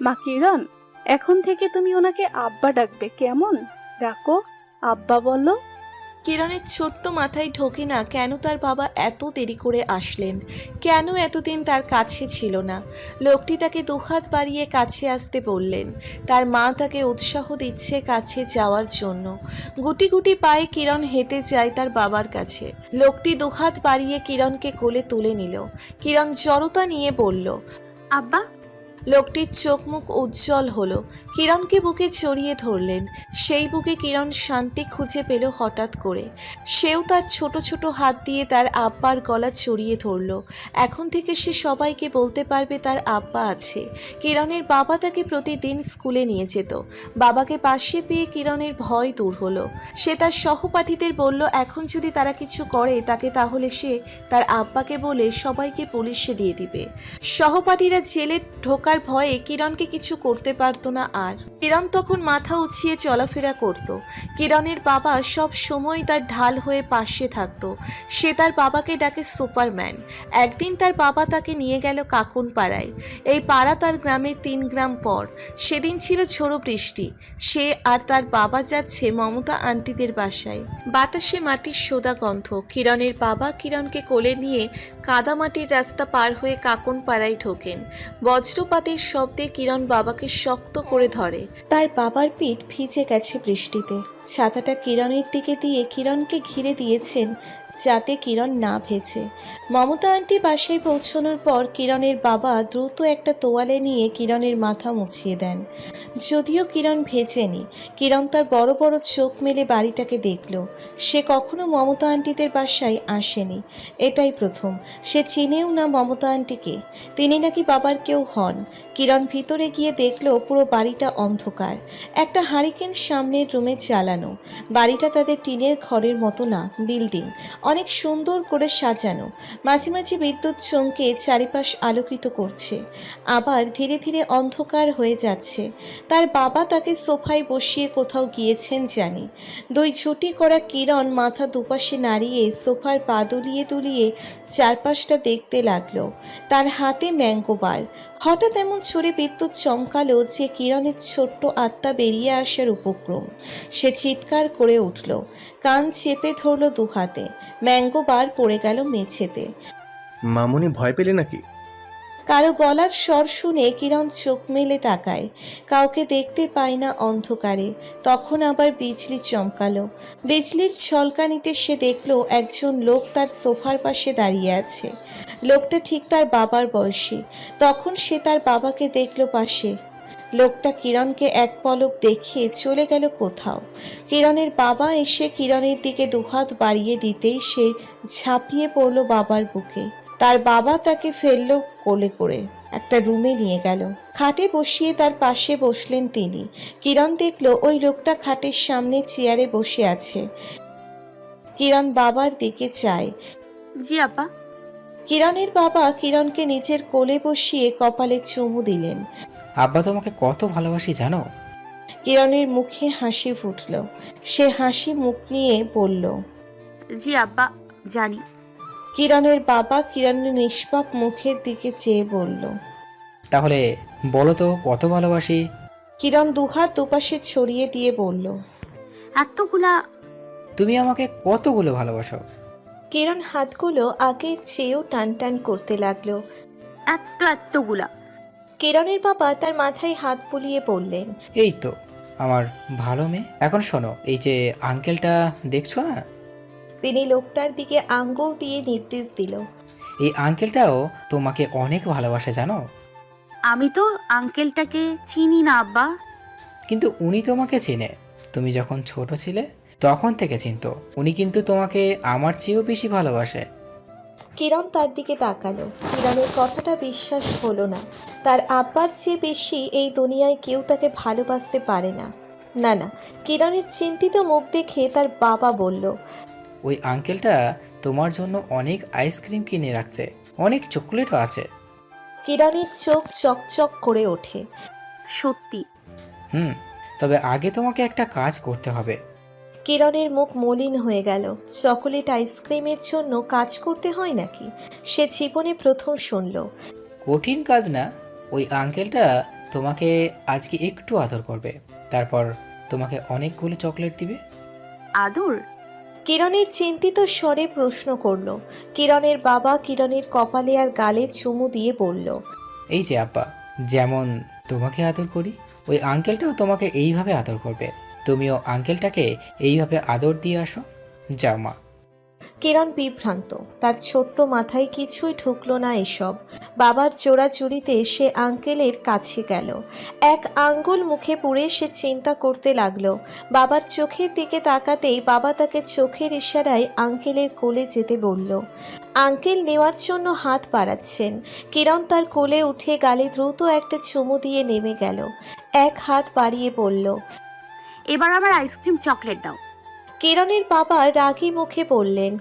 মা কিরণ এখন থেকে তুমি ওনাকে আব্বা ডাকবে কেমন? ডাকো আব্বা বলো। কিরণের ছোট্ট মাথায় ঢোকে না কেন তার বাবা এত দেরি করে আসলেন? কেন এতদিন তার কাছে ছিল না? লোকটি তাকে দুহাত বাড়িয়ে কাছে আসতে বললেন। তার মা তাকে উৎসাহ দিচ্ছে কাছে যাওয়ার জন্য। গুটি গুটি পায়ে কিরণ হেঁটে যায় তার বাবার কাছে। লোকটি দুহাত বাড়িয়ে কিরণকে কোলে তুলে নিল। কিরণ জড়তা নিয়ে বলল আব্বা লোকটির চোখ মুখ উজ্জ্বল হলো। কিরণকে বুকে জড়িয়ে ধরলেন। সেই বুকে কিরণ শান্তি খুঁজে পেল হঠাৎ করে। সেও তার ছোট ছোট হাত দিয়ে তার আব্বার গলা জড়িয়ে ধরলো। এখন থেকে সে সবাইকে বলতে পারবে তার আব্বা আছে। কিরণের বাবা তাকে প্রতিদিন স্কুলে নিয়ে যেত। বাবাকে পাশে পেয়ে কিরণের ভয় দূর হলো। সে তার সহপাঠীদের বলল, এখন যদি তারা কিছু করে, তাকে তাহলে সে তার আব্বাকে বলে সবাইকে পুলিশে দিয়ে দিবে। সহপাঠীরা জেলে ঢোকার ভয়ে কিরণকে কিছু করতে পারতো না আর। কিরণ তখন মাথা উঁচিয়ে চলাফেরা করত। কিরণের বাবা সব সময় তার ঢাল হয়ে পাশে থাকতো। সে তার বাবাকে ডাকে সুপারম্যান। একদিন তার বাবা তাকে নিয়ে গেল কাকুন পাড়ায় এই পাড়া তার গ্রামের তিন গ্রাম পর। সেদিন ছিল ঝোড়ো বৃষ্টি। সে আর তার বাবা যাচ্ছে মমতা আন্টিদের বাসায়। বাতাসে মাটির সোদা গন্ধ। কিরণের বাবা কিরণকে কোলে নিয়ে কাদামাটির রাস্তা পার হয়ে কাকন পাড়ায় ঢোকেন বজ্রপাতের শব্দে কিরণ বাবাকে শক্ত করে ধরে। তার বাবার পিঠ ভিজে গেছে বৃষ্টিতে। ছাতাটা কিরণের দিকে দিয়ে কিরণকে ঘিরে দিয়েছেন যাতে কিরণ না ভেজে। মমতা আন্টি বাসায় পৌঁছানোর পর কিরণের বাবা দ্রুত একটা তোয়ালে নিয়ে কিরণের মাথা মুছিয়ে দেন। যদিও কিরণ ভেজেনি, কিরণ তার বড় বড় চোখ মেলে বাড়িটাকে দেখল। সে কখনো মমতা আন্টিদের বাসায় আসেনি, এটাই প্রথম। সে চিনেও না মমতা আন্টিকে। তিনি নাকি বাবার কেউ হন কিরণ ভিতরে গিয়ে দেখল পুরো বাড়িটা অন্ধকার। একটা হারিকেন সামনের রুমে চালানো। বাড়িটা তাদের টিনের ঘরের মতো না, বিল্ডিং। অনেক সুন্দর করে সাজানো। মাঝে মাঝে বিদ্যুৎ চমকে চারিপাশ আলোকিত করছে। আবার ধীরে ধীরে অন্ধকার হয়ে যাচ্ছে। তার বাবা তাকে সোফায় বসিয়ে কোথাও গিয়েছেন জানি। দুই ছুটি করা কিরণ মাথা দুপাশে নাড়িয়ে সোফার পা দুলিয়ে দুলিয়ে চারপাশটা দেখতে লাগল। তার হাতে ম্যাঙ্গো বার। হঠাৎ এমন ছুড়ে বিদ্যুৎ চমকালো যে কিরণের ছোট্ট আত্মা বেরিয়ে আসার উপক্রম। সে চিৎকার করে উঠল কান চেপে ধরল দুহাতে ম্যাঙ্গো বার পড়ে গেল মেঝেতে। মামুনি ভয় পেলে নাকি? কারও গলার স্বর শুনে কিরণ চোখ মেলে তাকায়। কাউকে দেখতে পায় না অন্ধকারে। তখন আবার বিজলি চমকালো। বিজলির ছলকানিতে সে দেখল একজন লোক তার সোফার পাশে দাঁড়িয়ে আছে। লোকটা ঠিক তার বাবার বয়সী। তখন সে তার বাবাকে দেখল পাশে। লোকটা কিরণকে এক পলক দেখিয়ে চলে গেল কোথাও। কিরণের বাবা এসে কিরণের দিকে দুহাত বাড়িয়ে দিতেই সে ঝাঁপিয়ে পড়ল বাবার বুকে। তার বাবা তাকে ফেলল কোলে করে, একটা রুমে নিয়ে গেল। খাটে বসিয়ে তার পাশে বসলেন তিনি। কিরণ দেখল ওই লোকটা খাটের সামনে চেয়ারে বসে আছে। কিরণ বাবার দিকে চায়, জি আব্বা কিরণের বাবা কিরণকে নিজের কোলে বসিয়ে কপালে চুমু দিলেন। আব্বা তোমাকে কত ভালোবাসি জানো? কিরণের মুখে হাসি ফুটল। সে হাসি মুখ নিয়ে বলল জি আব্বা জানি। কিরণের বাবা কিরণের নিষ্পাপ মুখের দিকে চেয়ে বলল তাহলে বলো তো কত ভালোবাসি? কিরণ দুহাত দুপাশে ছড়িয়ে দিয়ে বলল এতগুলা তুমি আমাকে কতগুলো ভালোবাসো? কিরণ হাতগুলো আগের চেয়েও টান টান করতে লাগল। এত এতগুলা। কিরণের বাবা তার মাথায় হাত বুলিয়ে বললেন এই তো আমার ভালো মেয়ে। এখন শোনো এই যে আঙ্কেলটা দেখছ না? তিনি লোকটার দিকে আঙ্গুল দিয়ে নির্দেশ দিল। এই আঙ্কেলটাও তোমাকে অনেক ভালোবাসে জানো? আমি তো আঙ্কেলটাকে চিনি না আব্বা। কিন্তু উনি তোমাকে চেনে। তুমি যখন ছোট ছিলে তখন থেকে চিনতো উনি কিন্তু তোমাকে আমার চেয়েও বেশি ভালোবাসে। কিরণ তার দিকে তাকালো। কিরণের কথাটা বিশ্বাস হলো না। তার আব্বার চেয়ে বেশি এই দুনিয়ায় কেউ তাকে ভালোবাসতে পারে না। না না কিরণের চিন্তিত মুখ দেখে তার বাবা বলল ওই আঙ্কেলটা তোমার জন্য অনেক আইসক্রিম কিনে রাখছে। অনেক চকলেটও আছে। কিরণের চোখ চকচক করে ওঠে। সত্যি। হুম তবে আগে তোমাকে একটা কাজ করতে হবে। কিরণের মুখ মলিন হয়ে গেল। চকোলেট আইসক্রিমের জন্য কাজ করতে হয় নাকি? সে জীবনে প্রথম শুনল। কঠিন কাজ না। ওই আঙ্কেলটা তোমাকে আজকে একটু আদর করবে। তারপর তোমাকে অনেকগুলো চকলেট দিবে। আদর? কিরণের চিন্তিত স্বরে প্রশ্ন করল। কিরণের বাবা কিরণের কপালে আর গালে চুমু দিয়ে বলল এই যে আব্বা যেমন তোমাকে আদর করি ওই আঙ্কেলটাও তোমাকে এইভাবে আদর করবে। তুমিও আঙ্কেলটাকে এইভাবে আদর দিয়ে আসো? যাও মা। কিরণ বিভ্রান্ত। তার ছোট্ট মাথায় কিছুই ঢুকলো না এসব। বাবার চোরাচুরিতে সে আঙ্কেলের কাছে গেল। এক আঙ্গুল মুখে পুড়ে সে চিন্তা করতে লাগল। বাবার চোখের দিকে তাকাতেই বাবা তাকে চোখের ইশারায় আঙ্কেলের কোলে যেতে বলল, আঙ্কেল নেওয়ার জন্য হাত বাড়াচ্ছেন। কিরণ তার কোলে উঠে গালে দ্রুত একটা চুমু দিয়ে নেমে গেল। এক হাত বাড়িয়ে বলল এবার আমার আইসক্রিম চকলেট দাও। কিরণের বাবা রাগী মুখে বললেন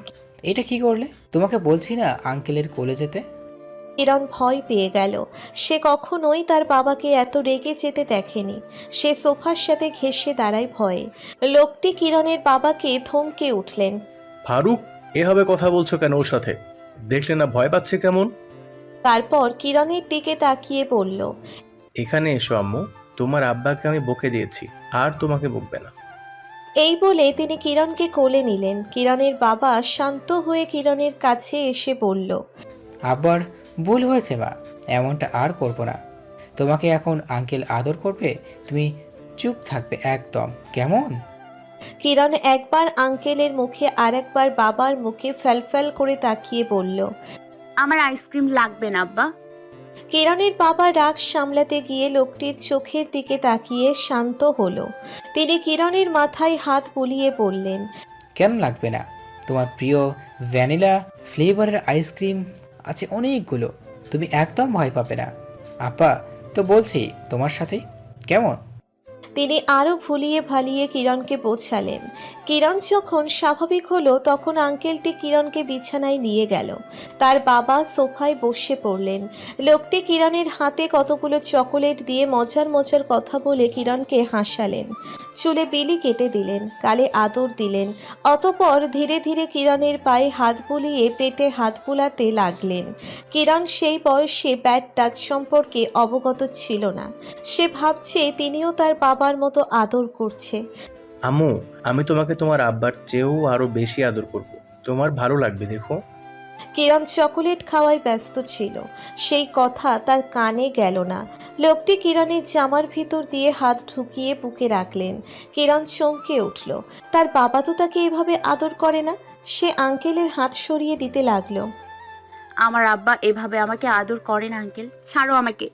এটা কি করলে? তোমাকে বলছি না আঙ্কেলের কোলে যেতে? কিরণ ভয় পেয়ে গেল। সে কখনোই তার বাবাকে এত রেগে যেতে দেখেনি। সে সোফার সাথে ঘেঁষে দাঁড়ায় ভয়ে। লোকটি কিরণের বাবাকে থমকে উঠলেন ফারুক এভাবে কথা বলছো কেন ওর সাথে? দেখলে না ভয় পাচ্ছে কেমন? তারপর কিরণের দিকে তাকিয়ে বলল এখানে এসো আম্মু। তোমার আব্বাকে আমি বকে দিয়েছি আর তোমাকে বকবে না। এই বলে তিনি কিরণকে কোলে নিলেন। কিরণের বাবা শান্ত হয়ে কিরণের কাছে এসে বলল আবার ভুল হয়েছে মা এমনটা আর করব না। তোমাকে এখন আঙ্কেল আদর করবে? তুমি চুপ থাকবে একদম। কেমন? কিরণ একবার আঙ্কেলের মুখে আরেকবার বাবার মুখে ফ্যালফ্যাল করে তাকিয়ে বলল আমার আইসক্রিম লাগবে না আব্বা। কিরণের বাবা রাগ সামলাতে গিয়ে লোকটির চোখের দিকে তাকিয়ে শান্ত হলো। তিনি কিরণের মাথায় হাত বুলিয়ে বললেন, কেন লাগবে না? তোমার প্রিয় ভ্যানিলা ফ্লেভারের আইসক্রিম আছে অনেকগুলো। তুমি একদম ভয় পাবে না। আপা, তো বলছি তোমার সাথে কেমন? তিনি আরও ভুলিয়ে ভালিয়ে কিরণকে বোঝালেন। কিরণ যখন স্বাভাবিক হলো, তখন আঙ্কেলটি কিরণকে বিছানায় নিয়ে গেল। তার বাবা সোফায় বসে পড়লেন। লোকটি কিরণের হাতে কতগুলো চকোলেট দিয়ে মজার মজার কথা বলে কিরণকে হাসালেন। চুলে বিলি কেটে দিলেন গালে আদর দিলেন, অতপর ধীরে ধীরে কিরণের পায়ে হাত বুলিয়ে পেটে হাত বুলাতে লাগলেন। কিরণ সেই বয়সে ব্যাট টাচ সম্পর্কে অবগত ছিল না। সে ভাবছে তিনিও তার বাবার মতো আদর করছে। আম্মু আমি তোমাকে তোমার আব্বার চেয়েও আরও বেশি আদর করব। তোমার ভালো লাগবে দেখো। কিরণ চকোলেট খাওয়ায় ব্যস্ত ছিল। সেই কথা তার কানে গেল না। লোকটি কিরণের জামার ভিতর দিয়ে হাত ঢুকিয়ে বুকে রাখলেন। কিরণ চমকে উঠল। তার বাবা তো তাকে এভাবে আদর করে না। সে আঙ্কেলের হাত সরিয়ে দিতে লাগল। আমার আব্বা এভাবে আমাকে আদর করে না আঙ্কেল। ছাড়ো আমাকে।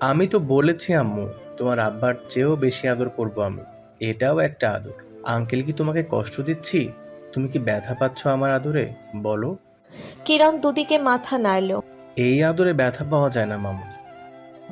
আমি তো বলেছি আম্মু। তোমার আব্বার চেয়েও বেশি আদর করব আমি। এটাও একটা আদর। আঙ্কেল কি তোমাকে কষ্ট দিচ্ছি? তুমি কি ব্যথা পাচ্ছ আমার আদরে? বলো। কিরণ দুদিকে মাথা নাড়ল। এই আদরে ব্যথা পাওয়া যায় না মামুনি।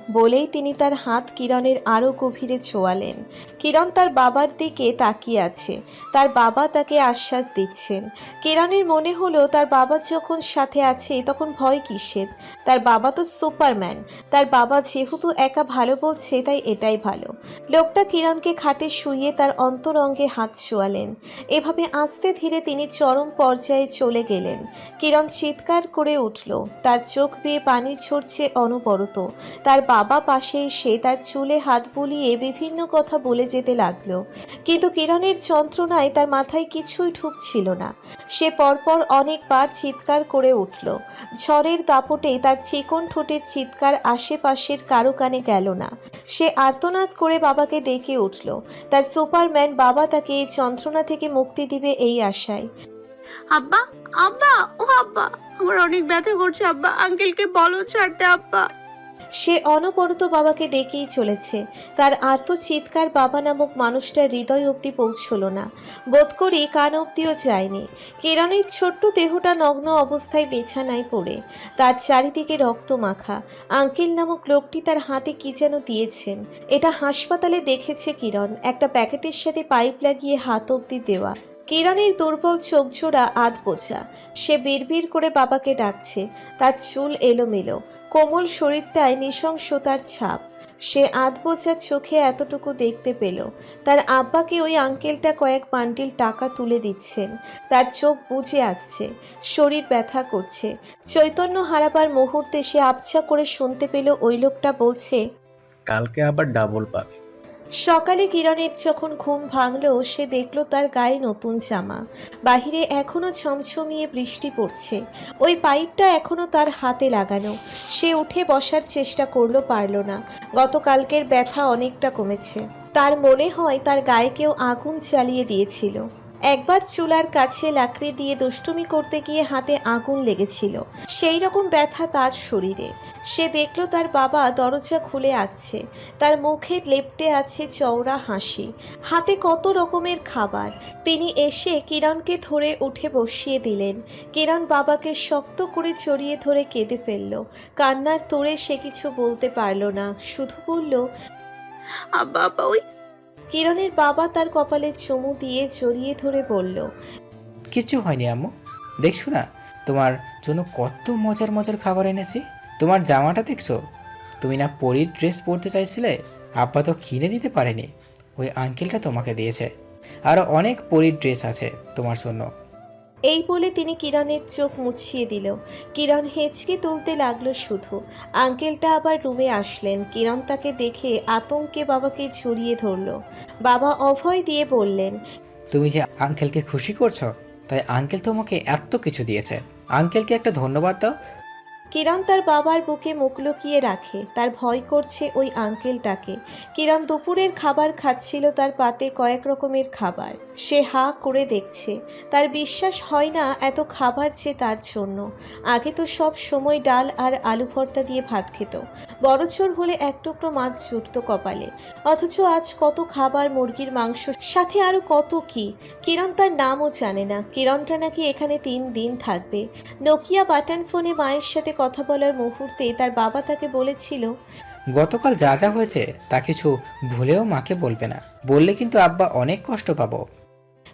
বলেই তিনি তার হাত কিরণের আরও গভীরে ছোঁয়ালেন। কিরণ তার বাবার দিকে তাকিয়ে আছে। তার বাবা তাকে আশ্বাস দিচ্ছেন। কিরণের মনে হলো, তার বাবা যখন সাথে আছে, তখন ভয় কিসের? তার বাবা তো সুপারম্যান। তার বাবা যেহেতু একা ভালো বলছে, তাই এটাই ভালো। লোকটা কিরণকে খাটে শুইয়ে তার অন্তরঙ্গে হাত ছোঁয়ালেন। এভাবে আস্তে ধীরে তিনি চরম পর্যায়ে চলে গেলেন। কিরণ চিৎকার করে উঠল। তার চোখ বেয়ে পানি ঝরছে অনবরত। তার বাবা পাশে এসে তার চুলে হাত বুলিয়ে বিভিন্ন কথা বলে যেতে লাগল। কিন্তু কিরণের যন্ত্রণায় তার মাথায় কিছুই ঢুকছিল না। সে পরপর অনেকবার চিৎকার করে উঠল। ঝড়ের দাপটে তার চিকন ঠোঁটের চিৎকার আশেপাশের কারও কানে গেল না। সে আর্তনাদ করে বাবাকে ডেকে উঠল। তার সুপারম্যান বাবা তাকে এই যন্ত্রণা থেকে মুক্তি দিবে এই আশায়। আব্বা আব্বা, ও আব্বা, আমার অনেক ব্যথা করছে আব্বা। আঙ্কেলকে বলো ছাড়তে, আব্বা। সে অনবরত বাবাকে ডেকেই চলেছে। তার আর্ত চিৎকার বাবা নামক মানুষটার হৃদয় অবধি পৌঁছল না। বোধ করি কান অবধিও যায়নি। কিরণের ছোট্ট দেহটা নগ্ন অবস্থায় বিছানায় পড়ে। তার চারিদিকে রক্ত মাখা। আঙ্কেল নামক লোকটি তার হাতে কি যেন দিয়েছেন। এটা হাসপাতালে দেখেছে কিরণ। একটা প্যাকেটের সাথে পাইপ লাগিয়ে হাত অবধি দেওয়া। কিরণের দুর্বল চোখ জোড়া আধ বোঝা। সে বিড়বিড় করে বাবাকে ডাকছে। তার চুল এলোমেলো। কোমল শরীরটায় নৃশংসতার ছাপ। সে আধ বোঝা চোখে এতটুকু দেখতে পেল। তার আব্বাকে ওই আঙ্কেলটা কয়েক বান্ডিল টাকা তুলে দিচ্ছেন। তার চোখ বুঝে আসছে। শরীর ব্যথা করছে। চৈতন্য হারাবার মুহূর্তে সে আবছা করে শুনতে পেল ওই লোকটা বলছে, কালকে আবার ডাবল পাবে। সকালে কিরণের যখন ঘুম ভাঙল, সে দেখল তার গায়ে নতুন জামা। বাহিরে এখনও ছমছমিয়ে বৃষ্টি পড়ছে। ওই পাইপটা এখনও তার হাতে লাগানো। সে উঠে বসার চেষ্টা করল, পারল না। গতকালকের ব্যথা অনেকটা কমেছে। তার মনে হয় তার গায়ে কেউ আগুন চালিয়ে দিয়েছিল। একবার চুলার কাছে লাকড়ি দিয়ে দুষ্টুমি করতে গিয়ে হাতে আগুন লেগেছিল। সেই রকম ব্যথা তার শরীরে। সে দেখল তার বাবা দরজা খুলে আসছে তার মুখে লেপটে আছে চওড়া হাসি। হাতে কত রকমের খাবার। তিনি এসে কিরণকে ধরে উঠে বসিয়ে দিলেন। কিরণ বাবাকে শক্ত করে চড়িয়ে ধরে কেঁদে ফেলল। কান্নার তোড়ে সে কিছু বলতে পারল না। শুধু বলল আব্বা ওই কিরণের বাবা তার কপালে চুমু দিয়ে জড়িয়ে ধরে বলল কিছু হয়নি আম্মু। দেখছ না, তোমার জন্য কত মজার মজার খাবার এনেছি। তোমার জামাটা দেখছ? তুমি না পরীর ড্রেস পরতে চাইছিলে, আব্বা তো কিনে দিতে পারেনি। ওই আঙ্কেলটা তোমাকে দিয়েছে। আরও অনেক পরীর ড্রেস আছে তোমার জন্য। এই বলে তিনি কিরণের চোখ মুছিয়ে দিল। কিরণ হেঁচকে তুলতে লাগল শুধু। আঙ্কেলটা আবার রুমে আসলেন। কিরণ তাকে দেখে আতঙ্কে বাবাকে জড়িয়ে ধরল। বাবা অভয় দিয়ে বললেন, তুমি যে আঙ্কেলকে খুশি করছ, তাই আঙ্কেল তোমাকে এত কিছু দিয়েছে। আঙ্কেলকে একটা ধন্যবাদ দাও কিরণ তার বাবার বুকে মুখ লুকিয়ে রাখে, তার ভয় করছে ওই আঙ্কেলটাকে। কিরণ দুপুরের খাবার খাচ্ছিল তার পাতে কয়েক রকমের খাবার। সে হা করে দেখছে, তার বিশ্বাস হয় না এত খাবার যে তার জন্য। আগে তো সব সময় ডাল আর আলু ভর্তা দিয়ে ভাত খেত বড়চোর হলে এক টুকরো মাছ জুটত কপালে। অথচ আজ কত খাবার, মুরগির মাংস, সাথে আরও কত কি? কিরণ তার নামও জানে না, কিরণটা নাকি এখানে তিন দিন থাকবে। নোকিয়া বাটন ফোনে মায়ের সাথে কথা বলার মুহূর্তে তার বাবা তাকে বলেছিল, গতকাল যা যা হয়েছে তা কিছু ভুলেও মাকে বলবে না। বললে কিন্তু আব্বা অনেক কষ্ট পাবো।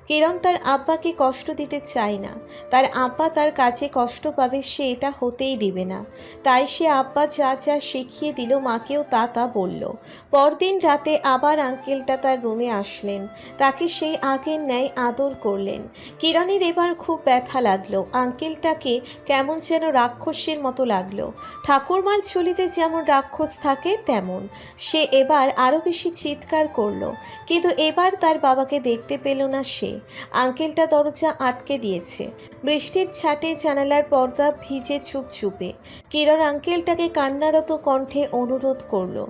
কিরণ তার আব্বাকে কষ্ট দিতে চায় না। তার আব্বা তার কাছে কষ্ট পাবে সে এটা হতেই দিবে না। তাই সে আব্বা যা যা শিখিয়ে দিল মাকেও তা তা বলল। পরদিন রাতে আবার আঙ্কেলটা তার রুমে আসলেন। তাকে সেই আগের ন্যায় আদর করলেন। কিরণের এবার খুব ব্যথা লাগল। আঙ্কেলটাকে কেমন যেন রাক্ষসের মতো লাগল। ঠাকুরমার ঝুলিতে যেমন রাক্ষস থাকে, তেমন। সে এবার আরও বেশি চিৎকার করল। কিন্তু এবার তার বাবাকে দেখতে পেল না সে। আঙ্কেলটা দরজা আটকে দিয়েছে। বৃষ্টির ছাটে জানালার পর্দা ভিজে চুপ চুপে কিরণ আঙ্কেলটাকে কান্নারত কণ্ঠে অনুরোধ করল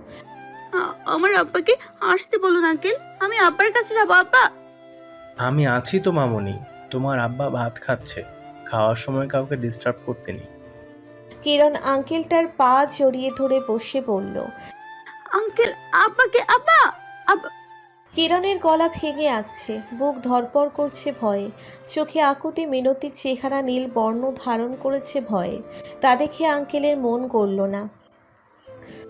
আ- আমার আব্বাকে আসতে বলুন আঙ্কেল আমি আব্বার কাছে যাব আব্বা। আমি আছি তো মামনি তোমার আব্বা ভাত খাচ্ছে খাওয়ার সময় কাউকে ডিস্টার্ব করতে নেই। কিরণ আঙ্কেলটার পা জড়িয়ে ধরে বসে বলল আঙ্কেল আব্বাকে আব্বা আব্বা। কিরণের গলা ভেঙে আসছে, বুক ধরপর করছে ভয়ে। চোখে আকুতি মিনতি, চেহারা নীল বর্ণ ধারণ করেছে ভয়ে। তা দেখে আঙ্কেলের মন গড়ল না।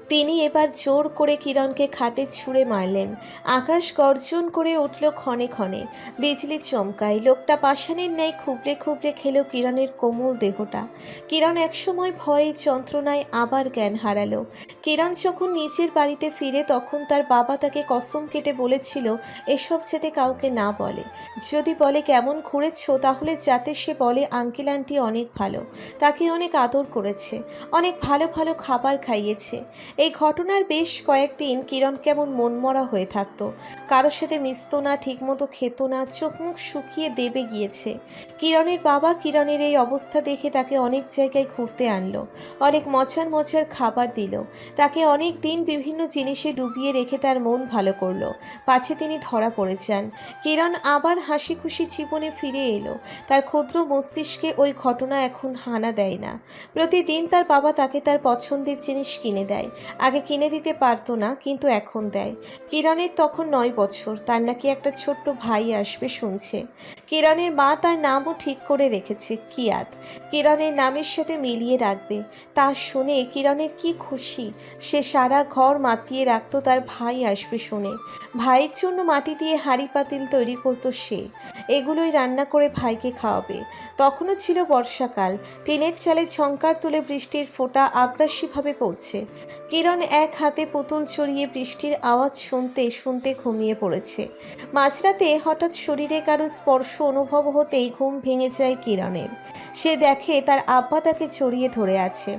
তিনি এবার জোর করে কিরণকে খাটে ছুঁড়ে মারলেন। আকাশ গর্জন করে উঠল ক্ষণে ক্ষণে। বিজলি চমকায়। লোকটা পাষাণের ন্যায় খুবলে খুবলে খেল কিরণের কোমল দেহটা। কিরণ একসময় ভয়ে, যন্ত্রণায় আবার জ্ঞান হারালো। কিরণ যখন নিজের বাড়িতে ফিরে, তখন তার বাবা তাকে কসম কেটে বলেছিল, এসব যাতে কাউকে না বলে। যদি বলে কেমন ঘুরেছ, তাহলে যাতে সে বলে আঙ্কেল আন্টি অনেক ভালো। তাকে অনেক আদর করেছে। অনেক ভালো ভালো খাবার খাইয়েছে। এই ঘটনার বেশ কয়েকদিন কিরণ কেমন মনমরা হয়ে থাকত। কারোর সাথে মিশতো না, ঠিকমতো খেত না চোখ মুখ শুকিয়ে দেবে গিয়েছে। কিরণের বাবা কিরণের এই অবস্থা দেখে তাকে অনেক জায়গায় ঘুরতে আনলো, অনেক মজার মজার খাবার দিল। তাকে অনেক দিন বিভিন্ন জিনিসে ডুবিয়ে রেখে তার মন ভালো করল। পাছে তিনি ধরা পড়ে যান কিরণ আবার হাসি খুশি জীবনে ফিরে এলো। তার ক্ষুদ্র মস্তিষ্কে ওই ঘটনা এখন হানা দেয় না। প্রতিদিন তার বাবা তাকে তার পছন্দের জিনিস কিনে দেয়। আগে কিনে দিতে পারতো না, কিন্তু এখন দেয়। কিরণের তখন নয় বছর, তার নাকি একটা ছোট্ট ভাই আসবে শুনছে। কিরণের মা তার নামও ঠিক করে রেখেছে, কিয়াত। কিরণের নামের সাথে মিলিয়ে রাখবে। তা শুনে কিরণের কি খুশি, সে সারা ঘর মাতিয়ে রাখতো তার ভাই আসবে শুনে। ভাইয়ের জন্য মাটি দিয়ে হাঁড়ি পাতিল তৈরি করতো সে। এগুলোই রান্না করে ভাইকে খাওয়াবে। তখনও ছিল বর্ষাকাল। টিনের চালে ঝঙ্কার তুলে বৃষ্টির ফোঁটা আগ্রাসীভাবে পড়ছে। কিরণ এক হাতে পুতুল চড়িয়ে বৃষ্টির আওয়াজ শুনতে শুনতে ঘুমিয়ে পড়েছে। মাঝরাতে হঠাৎ শরীরে কারও স্পর্শ অনুভব হতেই ঘুম ভেঙে যায় কিরণের। সে দেখে তার আব্বা তাকে ছড়িয়ে ধরে আছে।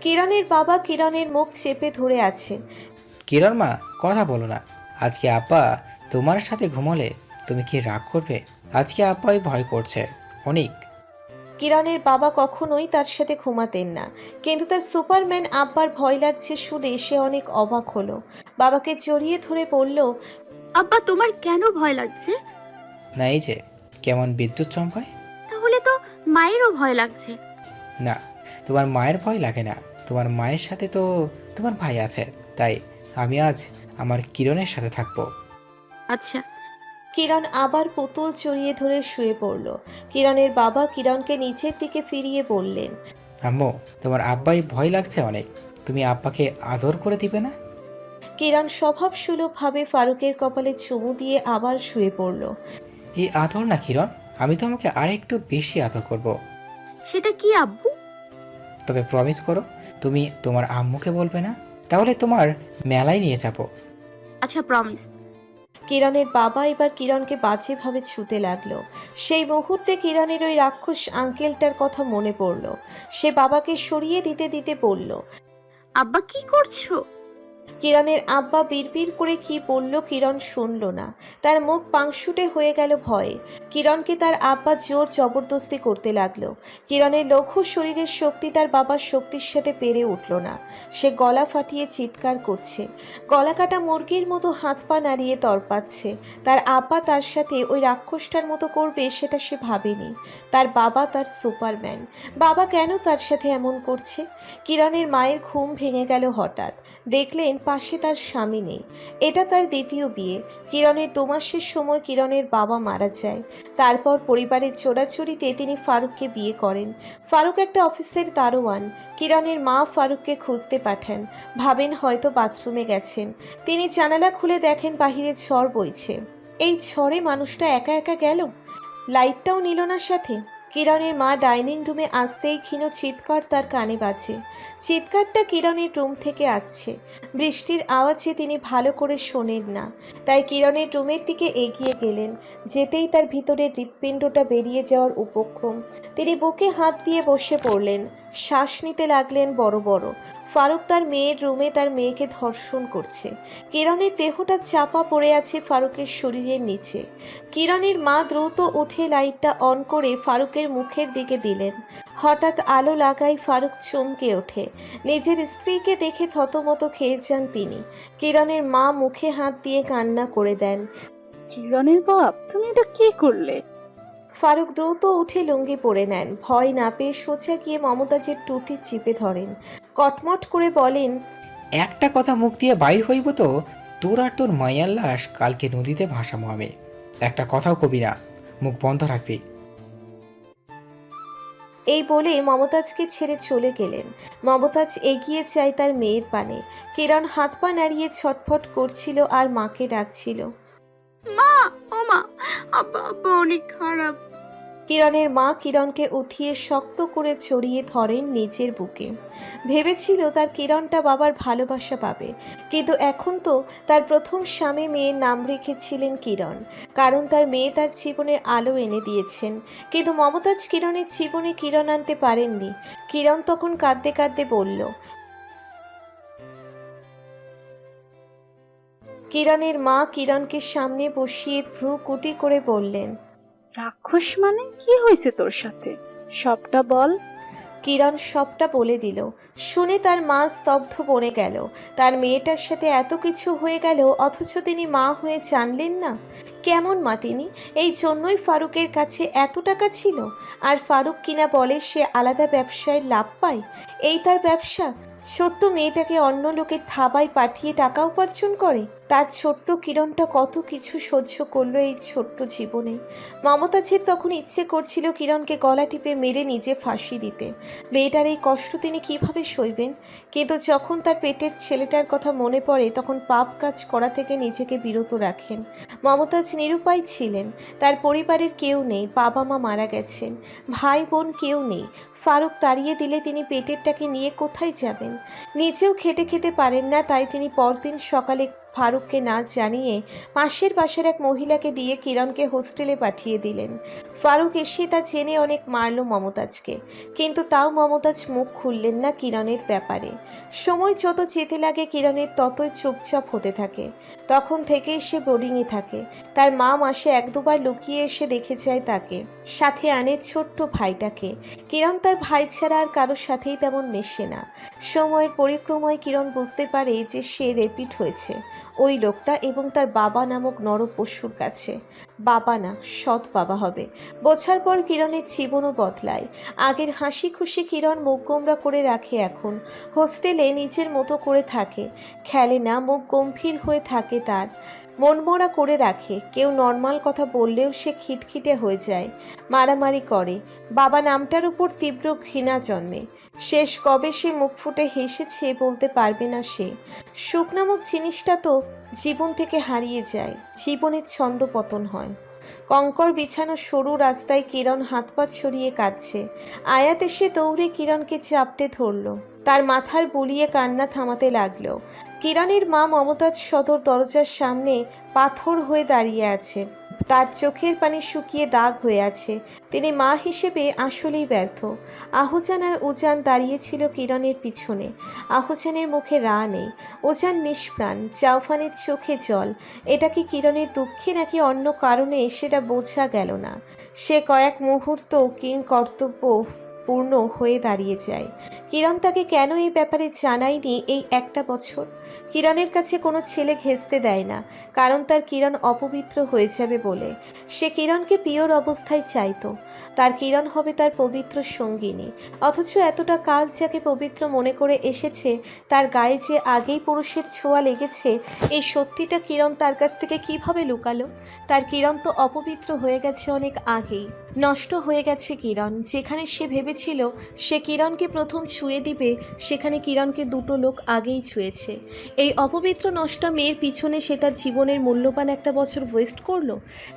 কিরণের বাবা কিরণের মুখ চেপে ধরে আছে। কিরণ মা কথা বলো না। আজকে আপা তোমার সাথে ঘুমোলে তুমি কি রাগ করবে? আজকে আপাই ভয় করছে। অনেক কিরণের বাবা কখনোই তার সাথে ঘুমাতেন না। কিন্তু তার সুপারম্যান আব্বার ভয় লাগছে শুনে সে অনেক অবাক হলো। বাবাকে জড়িয়ে ধরে বলল আব্বা তোমার কেন ভয় লাগছে? না এই যে কেমন বিদ্যুৎ চমকায়? তাহলে তো মায়েরও ভয় লাগছে। না তোমার মায়ের ভয় লাগে না। তোমার মায়ের সাথে তো তোমার ভাই আছে। তাই আমি আজ আমার কিরণের সাথে থাকব। আচ্ছা। কিরণ আবার পুতুল চড়িয়ে ধরে শুয়ে পড়ল। কিরণের বাবা কিরণকে নিচের দিকে ফিরিয়ে বললেন আম্মু তোমার আব্বাই ভয় লাগছে অনেক। তুমি আব্বাকে আদর করে দিবে না? কিরণ স্বভাবসুলভভাবে ফারুকের কপালে চুমু দিয়ে আবার শুয়ে পড়ল। এই আদর না কিরণ আমি তোমাকে আরেকটু বেশি আদর করব। সেটা কি আব্বু? তবে প্রমিস করো তুমি তোমার আম্মুকে বলবে না তাহলে তোমার মেলায় নিয়ে যাব। আচ্ছা প্রমিস কিরণের বাবা এবার কিরণকে বাজেভাবে ছুতে লাগল। সেই মুহূর্তে কিরণের ওই রাক্ষস আঙ্কেলটার কথা মনে পড়ল। সে বাবাকে সরিয়ে দিতে দিতে বলল, আব্বা কি করছ? কিরণের আব্বা বিড়বিড় করে কি বলল কিরণ শুনল না। তার মুখ পাংশুটে হয়ে গেল ভয়ে। কিরণকে তার আব্বা জোর জবরদস্তি করতে লাগল। কিরণের লঘু শরীরের শক্তি তার বাবার শক্তির সাথে পেরে উঠল না। সে গলা ফাটিয়ে চিৎকার করছে। গলা কাটা মুরগির মতো হাত পা নাড়িয়ে তরপাচ্ছে তার আব্বা তার সাথে ওই রাক্ষসটার মতো করবে সেটা সে ভাবেনি। তার বাবা তার সুপারম্যান। বাবা কেন তার সাথে এমন করছে? কিরণের মায়ের ঘুম ভেঙে গেল হঠাৎ। দেখলেন পাশে তার স্বামী নেই। এটা তার দ্বিতীয় বিয়ে। কিরণের দু মাসের সময় কিরণের বাবা মারা যায়। তারপর পরিবারের চোরাচুরিতে তিনি ফারুককে বিয়ে করেন। ফারুক একটা অফিসের দারোয়ান। কিরণের মা ফারুককে খুঁজতে পাঠান। ভাবেন হয়তো বাথরুমে গেছেন। তিনি জানালা খুলে দেখেন বাহিরে ঝড় বইছে। এই ঝড়ে মানুষটা একা একা গেল? লাইটটাও নিল না সাথে। কিরণের মা ডাইনিং রুমে আসতেই ক্ষীণ চিৎকার তার কানে বাজে। চিৎকারটা কিরণের রুম থেকে আসছে। বৃষ্টির আওয়াজে তিনি ভালো করে শোনেন না। তাই কিরণের রুমের দিকে এগিয়ে গেলেন, যেতেই তার ভিতরে হৃৎপিণ্ডটা বেরিয়ে যাওয়ার উপক্রম। তিনি বুকে হাত দিয়ে বসে পড়লেন। শ্বাস নিতে লাগলেন বড় বড়। ফারুক তার মেয়ের রুমে তার মেয়েকে ধর্ষণ করছে। কিরণের দেহটা চাপা পড়ে আছে ফারুকের শরীরের নিচে। কিরণের মা দ্রুত উঠে লাইটটা অন করে ফারুকের মুখের দিকে দিলেন। হঠাৎ আলো লাগাই ফারুক চমকে ওঠে। নিজের স্ত্রীকে দেখে থতমত খেয়ে যান তিনি। কিরণের মা মুখে হাত দিয়ে কান্না করে দেন। কিরণের বাপ, তুমি এটা কি করলে? ফারুক দ্রুত উঠে লুঙ্গি পরে নেন। ভয় না পেয়ে সোজা গিয়ে মমতাজের টুটি চিপে ধরেন। কটমট করে বলেন একটা কথা মুখ দিয়ে বাইর হইব তো? তোর আর তোর মায়ার লাশ কালকে নদীতে ভাসামো হবে একটা কথাও কবি না। মুখ বন্ধ রাখবি। এই বলে মমতাজকে ছেড়ে চলে গেলেন। মমতাজ এগিয়ে যায় তার মেয়ের পানে। কিরণ হাত পা নাড়িয়ে ছটফট করছিল আর মাকে ডাকছিল মা ও মা আব্বা আব্বা। অনেক খারাপ। কিরণের মা কিরণকে উঠিয়ে শক্ত করে ছড়িয়ে ধরেন নিজের বুকে। ভেবেছিল তার কিরণটা বাবার ভালোবাসা পাবে। কিন্তু এখন তো তার প্রথম স্বামী মেয়ের নাম রেখেছিলেন কিরণ। কারণ তার মেয়ে তার জীবনে আলো এনে দিয়েছেন। কিন্তু মমতাজ কিরণের জীবনে কিরণ আনতে পারেননি। কিরণ তখন কাঁদতে কাঁদতে বলল, কিরণের মা কিরণকে সামনে বসিয়ে ভ্রু কুটি করে বললেন রাক্ষস মানে কি হয়েছে তোর সাথে? সবটা বল। কিরণ সবটা বলে দিল। শুনে তার মা স্তব্ধ বনে গেল। তার মেয়েটার সাথে এত কিছু হয়ে গেল, অথচ তিনি মা হয়ে জানলেন না। কেমন মা তিনি? এই জন্যই ফারুকের কাছে এত টাকা ছিল। আর ফারুক কিনা বলে সে আলাদা ব্যবসায় লাভ পায়? এই তার ব্যবসা? ছোট্ট মেয়েটাকে অন্য লোকের থাবায় পাঠিয়ে টাকা উপার্জন করে? তার ছোট্ট কিরণটা কত কিছু সহ্য করল এই ছোট্ট জীবনে। মমতাজের তখন ইচ্ছে করছিল কিরণকে গলা টিপে মেরে নিজে ফাঁসি দিতে। মেয়েটার এই কষ্ট তিনি কীভাবে সইবেন? কিন্তু যখন তার পেটের ছেলেটার কথা মনে পড়ে, তখন পাপ কাজ করা থেকে নিজেকে বিরত রাখেন। মমতাজ নিরুপায় ছিলেন। তার পরিবারের কেউ নেই বাবা মা মারা গেছেন। ভাই বোন কেউ নেই। ফারুক তাড়িয়ে দিলে তিনি পেটেরটাকে নিয়ে কোথায় যাবেন? নিজেও খেটে খেতে পারেন না, তাই তিনি পরদিন সকালে ফারুককে না জানিয়ে পাশের বাসার এক মহিলাকে দিয়ে কিরণকে হোস্টেলে পাঠিয়ে দিলেন। ফারুক এসে তা জেনে অনেক মারল মমতাজকে। কিন্তু তাও মমতাজ মুখ খুললেন না কিরণের ব্যাপারে। সময় যত যেতে লাগে কিরণের ততই চুপচাপ হতে থাকে। তখন থেকেই সে বোর্ডিংয়ে থাকে। তার মা মাসে এক দুবার লুকিয়ে এসে দেখে যায় তাকে। সাথে আনে ছোট্ট ভাইটাকে। কিরণ তার ভাই ছাড়া আর কারোর সাথেই তেমন মেশে না। সময়ের পরিক্রমায় কিরণ বুঝতে পারে যে সে রেপিট হয়েছে। ওই লোকটা এবং তার বাবা নামক নরপশুর কাছে। বাবা না, সৎ বাবা হবে। বোঝার পর কিরণের জীবনও বদলায়। আগের হাসি খুশি কিরণ মুখ গোমরা করে রাখে এখন। হোস্টেলে নিজের মতো করে থাকে। খেলে না, মুখ গম্ভীর হয়ে থাকে তার। মনমরা করে রাখে। কেউ নর্মাল কথা বললেও সে খিটখিটে হয়ে যায়, মারামারি করে। বাবা নামটার উপর তীব্র ঘৃণা জন্মে। শেষ কবে সে মুখ ফুটে হেসেছে বলতে পারবে না সে। সুখ নামক জিনিসটা তো জীবন থেকে হারিয়ে যায়, জীবনের ছন্দ পতন হয়। কঙ্কর বিছানো সরু রাস্তায় কিরণ হাত পা ছড়িয়ে কাঁদছে। আয়াত এসে দৌড়ে কিরণকে চাপটে ধরলো। তার মাথার বুলিয়ে কান্না থামাতে লাগল। কিরণের মা মমতাজ সদর দরজার সামনে পাথর হয়ে দাঁড়িয়ে আছে। তার চোখের পানি শুকিয়ে দাগ হয়ে আছে। তিনি মা হিসেবে আসলেই ব্যর্থ। আহজান আর উজান দাঁড়িয়েছিল কিরণের পিছনে। আহজানের মুখে রা নেই। উজান নিষ্প্রাণ জাউফানের চোখে জল। এটা কি কিরণের দুঃখে নাকি অন্য কারণে সেটা বোঝা গেল না। সে কয়েক মুহূর্ত কিং কর্তব্য পূর্ণ হয়ে দাঁড়িয়ে যায় কিরণ তাকে কেন এই ব্যাপারে জানায়নি এই একটা বছর? কিরণের কাছে কোনো ছেলে ঘেঁচতে দেয় না, কারণ তার কিরণ অপবিত্র হয়ে যাবে বলে। সে কিরণকে পিওর অবস্থায় চাইতো। তার কিরণ হবে তার পবিত্র সঙ্গিনী। অথচ এতটা কাল যাকে পবিত্র মনে করে এসেছে, তার গায়ে যে আগেই পুরুষের ছোঁয়া লেগেছে, এই সত্যিটা কিরণ তার কাছ থেকে কীভাবে লুকালো? তার কিরণ তো অপবিত্র হয়ে গেছে অনেক আগেই। নষ্ট হয়ে গেছে কিরণ। যেখানে সে ভেবেছিল সে কিরণকে প্রথম ছুঁয়ে দিবে, সেখানে কিরণকে দুটো লোক আগেই ছুঁয়েছে। এই অপবিত্র নষ্ট মেয়ের পিছনে সে তার জীবনের মূল্যবান একটা বছর ওয়েস্ট করল?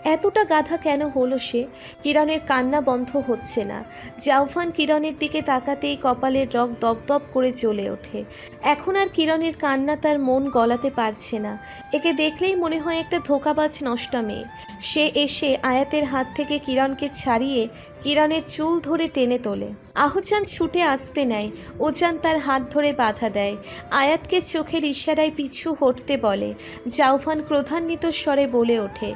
এতটা গাধা কেন হলো সে? কিরণের কান্না বন্ধ হচ্ছে না। জাউফান কিরণের দিকে তাকাতেই কপালের রক দপদপ করে জ্বলে ওঠে। এখন আর কিরণের কান্না তার মন গলাতে পারছে না। একে দেখলেই মনে হয় একটা ধোকাবাজ নষ্ট মেয়ে। সে এসে আয়াতের হাত থেকে কিরণকে ছাড়িয়ে কিরণের চুল ধরে টেনে তোলে। আহুচান ছুটে আসতে নেয়। ওজান তার হাত ধরে বাধা দেয়। আয়াতকে চোখের ইশারায় পিছু হটতে বলে। জাউফান ক্রোধান্বিত স্বরে বলে ওঠে